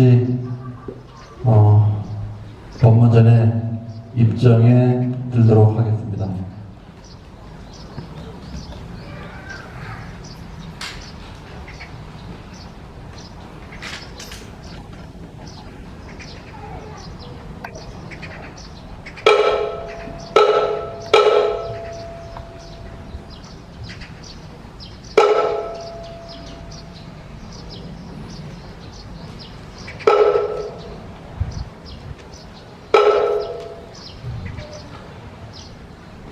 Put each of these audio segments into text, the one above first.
잠시 어, 법문 전에 입장에 들도록 하겠습니다.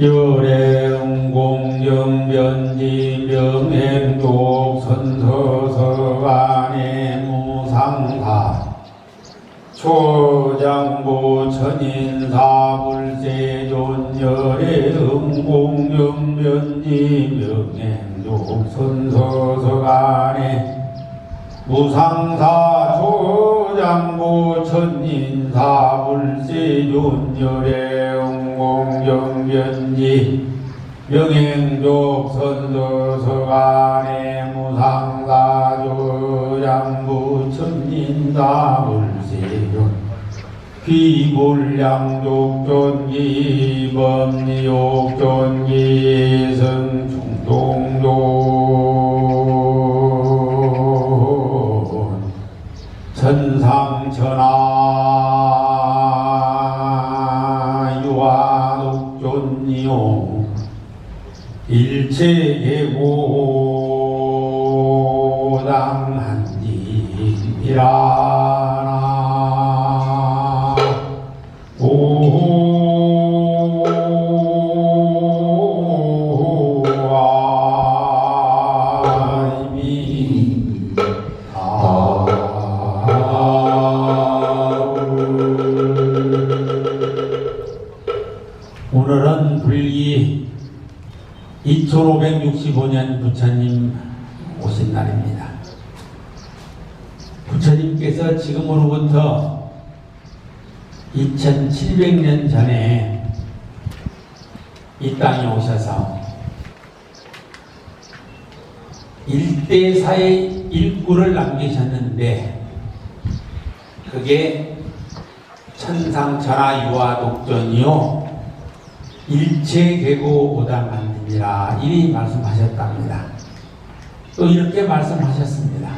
열애응공정변지 명행독 선서서간의 무상사 초장부 천인사 불세존 열애 응공정변지 명행독 선서서간의 무상사 조장부 천인사 불세존 열애 응공정 변지 명행족 선서서간의 무상사 조장부 천인사 불세존 비불량족존기 법리욕존기 성충동존 일체계고 2565년 부처님 오신 날입니다. 부처님께서 지금으로부터 2700년 전에 이 땅에 오셔서 일대사의 일구를 남기셨는데 그게 천상천하 유아독존이요 일체계고 오다만님이라 이리 말씀하셨답니다. 또 이렇게 말씀하셨습니다.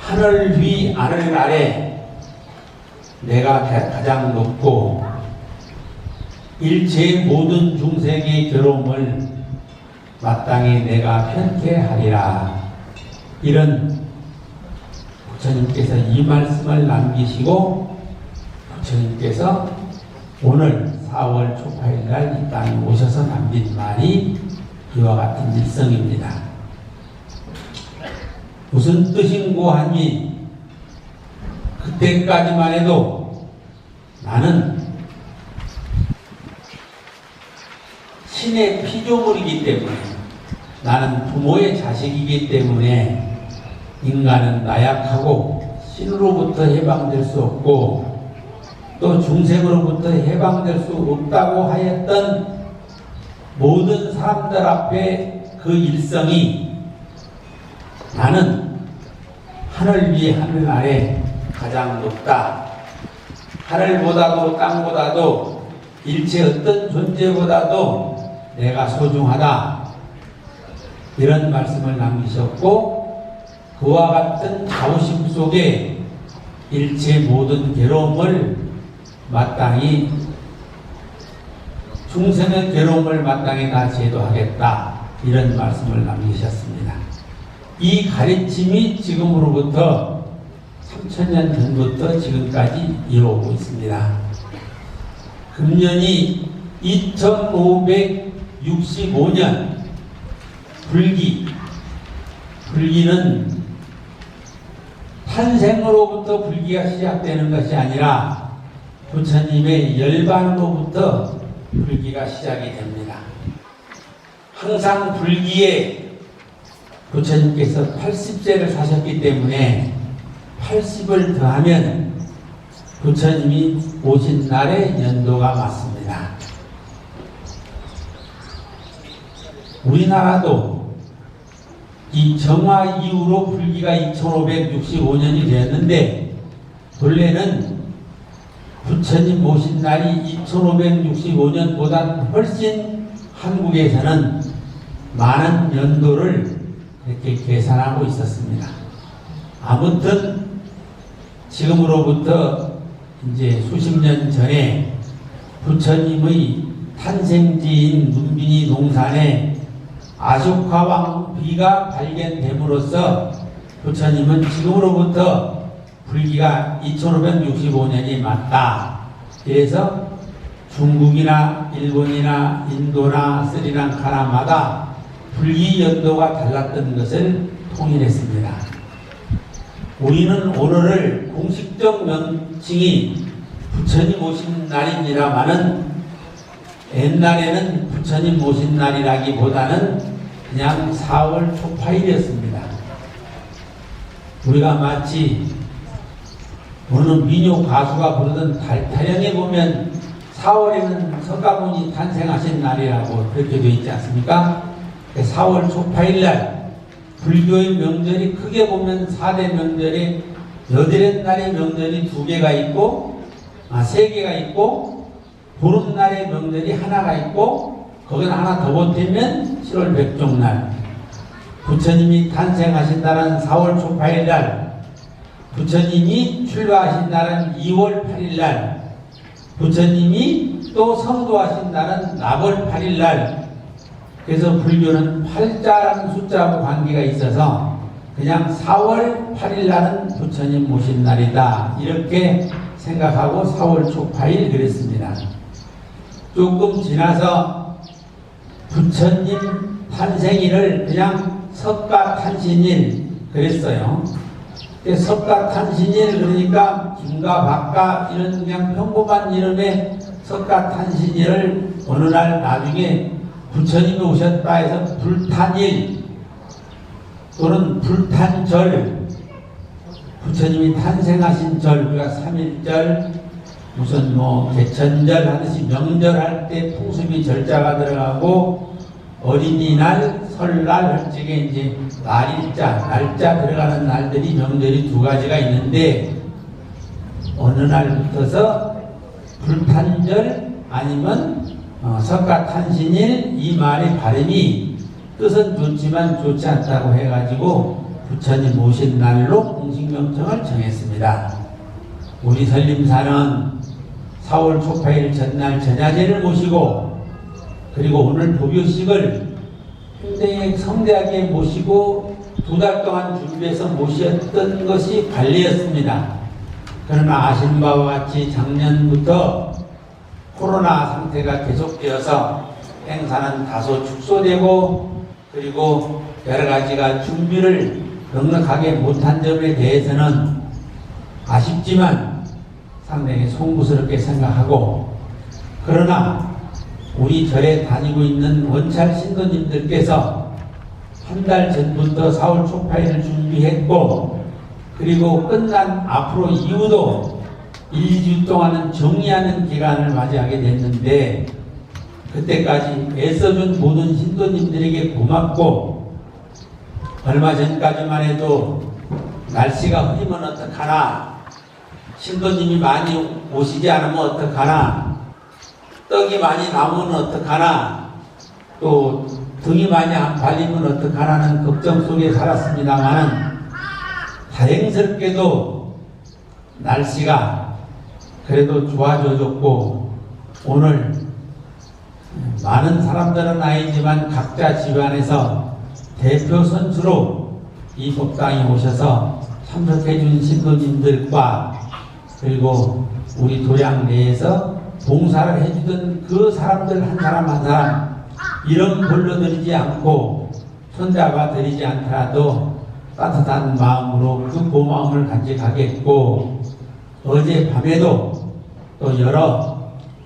하늘 위 아래 아래 내가 가장 높고 일체 모든 중생의 괴로움을 마땅히 내가 편케 하리라 이런 부처님께서 이 말씀을 남기시고 부처님께서 오늘 4월 초파일 날 이 땅에 오셔서 남긴 말이 이와 같은 일성입니다. 무슨 뜻인고 하니 그때까지만 해도 나는 신의 피조물이기 때문에 나는 부모의 자식이기 때문에 인간은 나약하고 신으로부터 해방될 수 없고 또 중생으로부터 해방될 수 없다고 하였던 모든 사람들 앞에 그 일성이 나는 하늘 위 하늘 아래 가장 높다. 하늘보다도 땅보다도 일체 어떤 존재보다도 내가 소중하다. 이런 말씀을 남기셨고 그와 같은 자부심 속에 일체 모든 괴로움을 마땅히 중생의 괴로움을 마땅히 다 제도하겠다 이런 말씀을 남기셨습니다. 이 가르침이 지금으로부터 3천년 전부터 지금까지 이어오고 있습니다. 금년이 2565년 불기 불기는 탄생으로부터 불기가 시작되는 것이 아니라 부처님의 열반으로부터 불기가 시작이 됩니다. 항상 불기에 부처님께서 80세를 사셨기 때문에 80을 더하면 부처님이 오신 날의 연도가 맞습니다. 우리나라도 이 정화 이후로 불기가 2565년이 되었는데 본래는 부처님 모신 날이 2565년보다 훨씬 한국에서는 많은 연도를 이렇게 계산하고 있었습니다. 아무튼 지금으로부터 이제 수십 년 전에 부처님의 탄생지인 문빈이 동산에 아쇼카왕 비가 발견됨으로써 부처님은 지금으로부터 불기가 2565년이 맞다. 그래서 중국이나 일본이나 인도나 스리랑카나마다 불기 연도가 달랐던 것을 통일했습니다. 우리는 오늘을 공식적 명칭이 부처님 오신 날입니다마는 옛날에는 부처님 오신 날이라기보다는 그냥 4월 초파일이었습니다. 우리가 마치 어느 민요 가수가 부르던 달타령에 보면 4월에는 석가모니 탄생하신 날이라고 그렇게 되어 있지 않습니까? 4월 초파일 날 불교의 명절이 크게 보면 4대 명절에 여덟 날의 명절이 두 개가 있고 아, 세 개가 있고 보름날의 명절이 하나가 있고 거기는 하나 더 보태면 7월 백종날 부처님이 탄생하신 날은 4월 초파일 날 부처님이 출가하신 날은 2월 8일 날 부처님이 또 성도하신 날은 나월 8일 날 그래서 불교는 팔자라는 숫자하고 관계가 있어서 그냥 4월 8일 날은 부처님 모신 날이다 이렇게 생각하고 4월 초파일 그랬습니다. 조금 지나서 부처님 탄생일을 그냥 석가 탄신일 그랬어요. 석가탄신일 그러니까 김가 박가 이런 그냥 평범한 이름의 석가탄신일을 어느 날 나중에 부처님이 오셨다 해서 불탄일 또는 불탄절 부처님이 탄생하신 절 우리가 3일절 무슨 뭐 개천절 하듯이 명절할 때 풍습이 절자가 들어가고 어린이날, 설날 할 적에 이제 날일자, 날짜 들어가는 날들이 명절이 두 가지가 있는데 어느 날부터서 불탄절 아니면 어, 석가탄신일 이 말의 발음이 뜻은 좋지만 좋지 않다고 해가지고 부처님 모신 날로 공식 명称을 정했습니다. 우리 설림사는 4월 초파일 전날 전야제를 모시고 그리고 오늘 도교식을 굉장히 성대하게 모시고 두 달 동안 준비해서 모셨던 것이 관례였습니다. 그러나 아신 바와 같이 작년부터 코로나 상태가 계속되어서 행사는 다소 축소되고 그리고 여러 가지가 준비를 넉넉하게 못한 점에 대해서는 아쉽지만 상당히 송구스럽게 생각하고 그러나 우리 절에 다니고 있는 원찰 신도님들께서 한 달 전부터 4월 초파일을 준비했고 그리고 끝난 앞으로 이후도 1, 2주 동안은 정리하는 기간을 맞이하게 됐는데 그때까지 애써준 모든 신도님들에게 고맙고 얼마 전까지만 해도 날씨가 흐리면 어떡하나 신도님이 많이 오시지 않으면 어떡하나 떡이 많이 남으면 어떡하나? 또 등이 많이 안 발리면 어떡하나는 걱정 속에 살았습니다만은 다행스럽게도 날씨가 그래도 좋아져줬고 오늘 많은 사람들은 아니지만 각자 집안에서 대표 선수로 이 법당에 오셔서 참석해 준 신도님들과 그리고 우리 도량 내에서 봉사를 해주던 그 사람들 한 사람 한 사람 이름 불러드리지 않고 손잡아 드리지 않더라도 따뜻한 마음으로 그 고마움을 간직하겠고 어제 밤에도 또 여러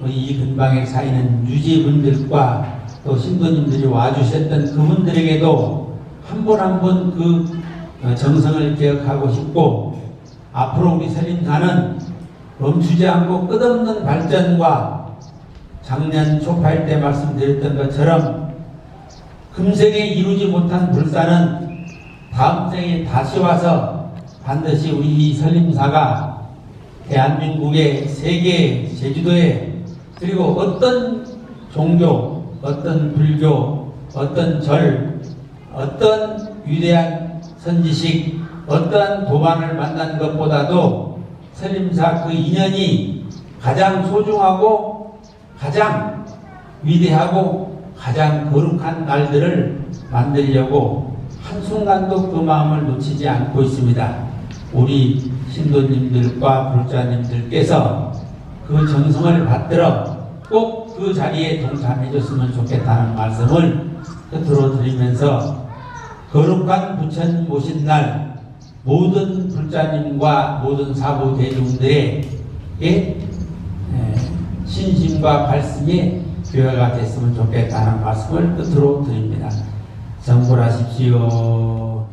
이 근방에 사이는 유지분들과 또 신도님들이 와주셨던 그분들에게도 한 분 한 분 그 정성을 기억하고 싶고 앞으로 우리 세림사는 멈추지 않고 끝없는 발전과 작년 초파일 때 말씀드렸던 것처럼 금생에 이루지 못한 불사는 다음 생에 다시 와서 반드시 우리 이 설림사가 대한민국의 세계 제주도에 그리고 어떤 종교, 어떤 불교, 어떤 절, 어떤 위대한 선지식, 어떠한 도반을 만난 것보다도 설림사 그 인연이 가장 소중하고 가장 위대하고 가장 거룩한 날들을 만들려고 한순간도 그 마음을 놓치지 않고 있습니다. 우리 신도님들과 불자님들께서 그 정성을 받들어 꼭 그 자리에 동참해 줬으면 좋겠다는 말씀을 끝으로 드리면서 거룩한 부처님 모신 날 모든 불자님과 모든 사부 대중들의 예, 신심과 발심의 교회가 됐으면 좋겠다는 말씀을 끝으로 드립니다. 성불하십시오.